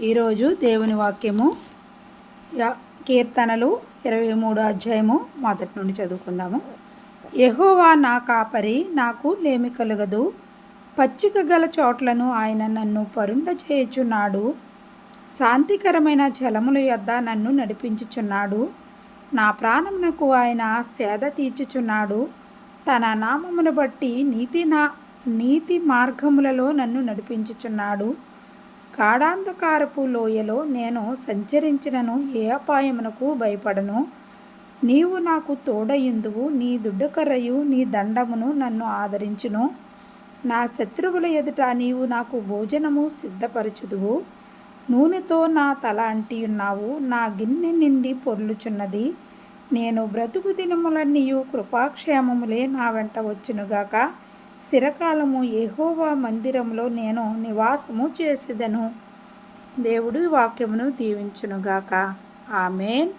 ఈరోజు దేవుని వాక్యము కీర్తనలు ఇరవై మూడు అధ్యాయము మొదటి నుండి చదువుకుందాము. యహోవా నా కాపరి నాకు లేమి కలుగదు. పచ్చిక గల చోట్లను ఆయన నన్ను పరుండ చేయుచున్నాడు. శాంతికరమైన జలముల యొద్ద నన్ను నడిపించుచున్నాడు. నా ప్రాణమునకు ఆయన సేద తీర్చుచున్నాడు. తన నామమును బట్టి నీతి నా నీతి మార్గములలో నన్ను నడిపించుచున్నాడు. గాఢాంధకారపు లోయలో నేను సంచరించినను ఏ అపాయమునకు భయపడను? నీవు నాకు తోడయుందువు నీ దుడ్డకర్రయు నీ దండమును నన్ను ఆదరించును. నా శత్రువుల ఎదుట నీవు నాకు భోజనము సిద్ధపరచుదువు. నూనెతో నా తల అంటియున్నావు నా గిన్నె నిండి పొర్లుచున్నది. నేను బ్రతుకు దినములన్నీయు కృపాక్షేమములే నా వెంట వచ్చునుగాక. శిరకాలము యెహోవా మందిరంలో నేను నివాసము చేసేదను. దేవుడు వాక్యమును దీవించునుగాక. ఆమెన్.